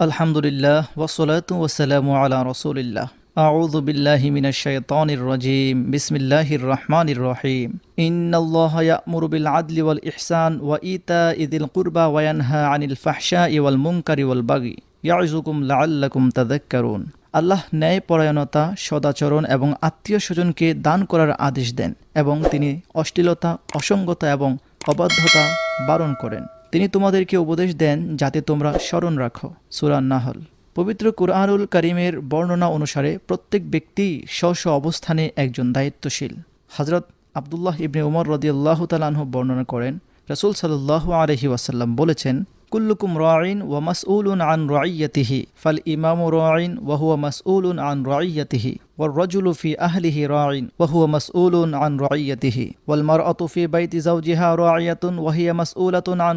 আলহামদুলিল্লাহ ওসলাত ওসালাম আলা রসুলিল্লাহ أعوذ بالله من الشيطان الرجيم بسم الله الرحمن الرحيم إن الله يأمر بالعدل والإحسان وإيتاء ذي القربى وينهى عن الفحشاء والمنكر والبغي يعظكم لعلكم تذكرون আল্লাহ ন্যায় পরায়ণতা সদাচরণ এবং আত্মীয় স্বজনকে দান করার আদেশ দেন এবং তিনি অশ্লীলতা অসঙ্গতা এবং অবাধ্যতা বারণ করেন তিনি তোমাদেরকে উপদেশ দেন যাতে তোমরা স্মরণ রাখো সুরান নাহল। পবিত্র কুরআনুল করিমের বর্ণনা অনুসারে প্রত্যেক ব্যক্তি স্ব স্ব অবস্থানে একজন দায়িত্বশীল। হজরত আবদুল্লাহ ইবনে উমর রদিয়াল্লাহ তালাহ বর্ণনা করেন, রসুল সাল্লাহ আলহি ওয়াসাল্লাম বলেছেন কুল্লুকুম রাইন ওয়া মাসউলুন আন রাইয়াতিহি ফাল ইমামু রাইন ওয়া হুয়া মাসউলুন আন রাইয়াতিহি হুয়া মাসউলুন আন রাইয়াতিহি ওয়াল মারআতু ফি বাইতি যাওজিহা রাইয়াতুন ওয়া হিয়া মাসউলাতুন আন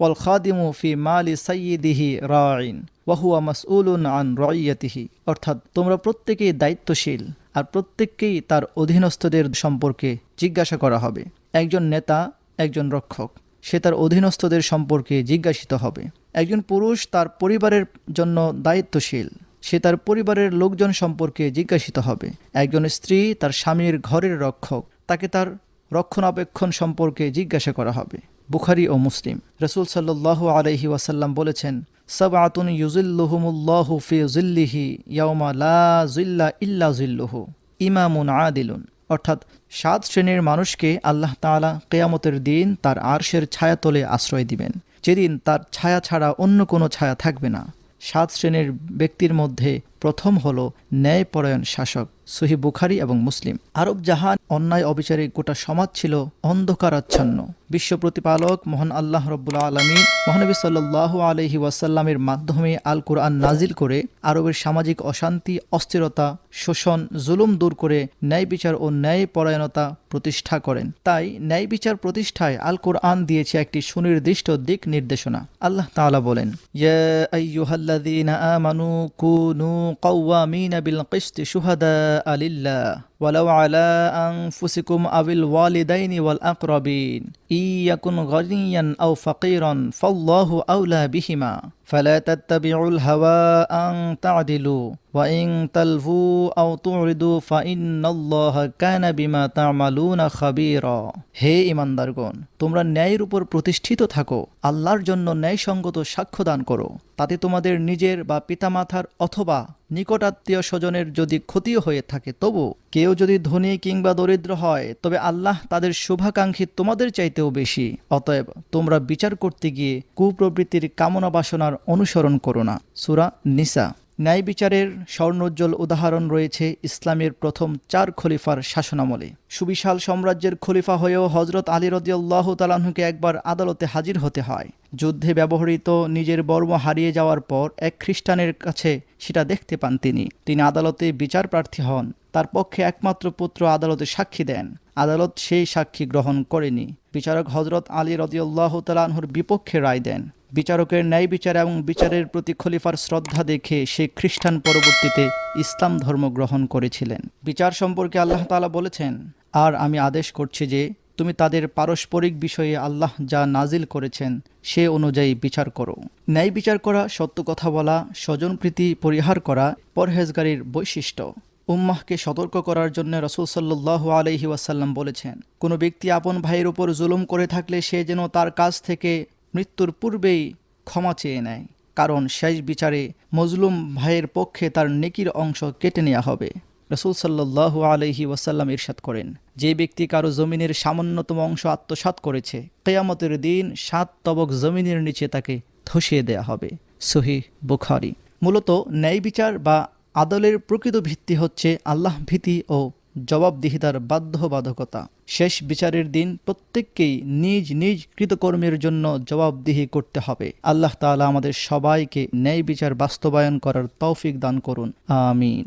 ওয়াল খাদিমু ফি মালি সাইয়্যিদিহি রাইন ওয়া হুয়া মাসউলুন আন রাইয়াতিহি অর্থাৎ তোমরা প্রত্যেকেই দায়িত্বশীল আর প্রত্যেককেই তার অধীনস্থদের সম্পর্কে জিজ্ঞাসা করা হবে। একজন নেতা, একজন রক্ষক। সে তার অধীনস্থদের সম্পর্কে জিজ্ঞাসিত হবে। একজন পুরুষ তার পরিবারের জন্য দায়িত্বশীল। সে তার পরিবারের লোকজন সম্পর্কে জিজ্ঞাসিত হবে। একজন স্ত্রী তার স্বামীর ঘরের রক্ষক, তাকে তার রক্ষণাবেক্ষণ সম্পর্কে জিজ্ঞাসা করা হবে। বুখারি ও মুসলিম। রসুল সাল্লাহ আলহি ওয়াসাল্লাম বলেছেন সাবাতুন ইউজিল্লুহুমুল্লাহু ফি জিল্লিহি ইয়াউমা লা জিল্লা ইল্লা জিল্লুহু ইমামুন আদিলুন। অর্থাৎ সাত শ্রেণির মানুষকে আল্লাহ তাআলা কেয়ামতের দিন তার আরশের ছায়াতলে আশ্রয় দিবেন। যেদিন তার ছায়া ছাড়া অন্য কোনো ছায়া থাকবে না। সাত শ্রেণির ব্যক্তির মধ্যে প্রথম হল ন্যায়পরায়ণ শাসক, সহি বুখারি এবং মুসলিম। আরব জাহান অন্যায় অবিচারে গোটা সমাজ ছিল অন্ধকারাচ্ছন্ন। বিশ্ব প্রতিপালক মহান আল্লাহ রব্বুল আলমী মহানবী সাল্লাহ আলহি ওয়াসাল্লামের মাধ্যমে আল কোরআন নাজিল করে আরবের সামাজিক অশান্তি, অস্থিরতা, শোষণ, জুলুম দূর করে ন্যায় বিচার ও ন্যায় পরায়ণতা প্রতিষ্ঠা করেন। তাই ন্যায় বিচার প্রতিষ্ঠায় আল কোরআন দিয়েছে একটি সুনির্দিষ্ট দিক নির্দেশনা। আল্লাহ তাআলা বলেন, ইয়া আইয়ুহাল্লাযীনা আমানু কুনু قوامين بالقسط شهداء لله ولو على أنفسكم أو الوالدين والأقربين إن يكن غنيا أو فقيرا فالله أولى بهما فلا تتبعوا الهوى أن تعدلوا وإن تلفوا أو تعرضوا فإن الله كان بما تعملون خبيرا হে ইমানদারগণ তোমরা ন্যায়ের উপর প্রতিষ্ঠিত থাকো আল্লাহর জন্য ন্যায়সঙ্গত সাক্ষ্য দান করো তাতে তোমাদের নিজের বা পিতামাতার অথবা নিকটাত্মীয় স্বজনের যদি ক্ষতিও হয়ে থাকে, তবু কেউ যদি ধনী কিংবা দরিদ্র হয়, তবে আল্লাহ তাদের শুভাকাঙ্ক্ষী তোমাদের চাইতেও বেশি। অতএব তোমরা বিচার করতে গিয়ে কুপ্রবৃত্তির কামনা বাসনার অনুসরণ করো না। সুরা নিসা। ন্যায় বিচারের স্বর্ণোজ্জ্বল উদাহরণ রয়েছে ইসলামের প্রথম চার খলিফার শাসনামলে। সুবিশাল সাম্রাজ্যের খলিফা হয়েও হজরত আলী রদিয়াল্লাহ তালাহুকে একবার আদালতে হাজির হতে হয়। যুদ্ধে ব্যবহৃত নিজের বর্ম হারিয়ে যাওয়ার পর এক খ্রিস্টানের কাছে সেটা দেখতে পান তিনি। তিনি আদালতে বিচার প্রার্থী হন। তার পক্ষে একমাত্র পুত্র আদালতে সাক্ষী দেন। আদালত সেই সাক্ষী গ্রহণ করেনি। বিচারক হজরত আলী রদিউল্লাহ তালাহুর বিপক্ষে রায় দেন। বিচারকের ন্যায় বিচার এবং বিচারের প্রতি খলিফার শ্রদ্ধা দেখে সে খ্রিস্টান পরবর্তীতে ইসলাম ধর্ম গ্রহণ করেছিলেন। বিচার সম্পর্কে আল্লাহ তালা বলেছেন, আর আমি আদেশ করছি যে তুমি তাদের পারস্পরিক বিষয়ে আল্লাহ যা নাজিল করেছেন, সে অনুযায়ী বিচার করো। ন্যায় বিচার করা, সত্য কথা বলা স্বজনপ্রীতি পরিহার করা পরহেজগারির বৈশিষ্ট্য। উম্মাহকে সতর্ক করার জন্য রসুল সাল্লাহ আলহি ওয়াসাল্লাম বলেছেন, কোনো ব্যক্তি আপন ভাইয়ের উপর জুলুম করে থাকলে সে যেন তার কাছ থেকে মৃত্যুর পূর্বেই ক্ষমা চেয়ে নেয়, কারণ শেষ বিচারে মজলুম ভাইয়ের পক্ষে তার নেকির অংশ কেটে নেওয়া হবে। রসুল সাল্লাহ আলহি ওয়াসাল্লাম ইরশাদ করেন, যে ব্যক্তি কারও জমিনের সামান্যতম অংশ আত্মসাত করেছে, কেয়ামতের দিন সাত তবক জমিনের নিচে তাকে ধসিয়ে দেয়া হবে। সহি বুখারি। মূলত ন্যায় বিচার বা আদলের প্রকৃত ভিত্তি হচ্ছে আল্লাহ ভীতি ও জবাবদিহিতার বাধ্যবাধকতা। শেষ বিচারের দিন প্রত্যেককেই নিজ নিজ কৃতকর্মের জন্য জবাবদিহি করতে হবে। আল্লাহ তালা আমাদের সবাইকে ন্যায় বিচার বাস্তবায়ন করার তৌফিক দান করুন। আমিন।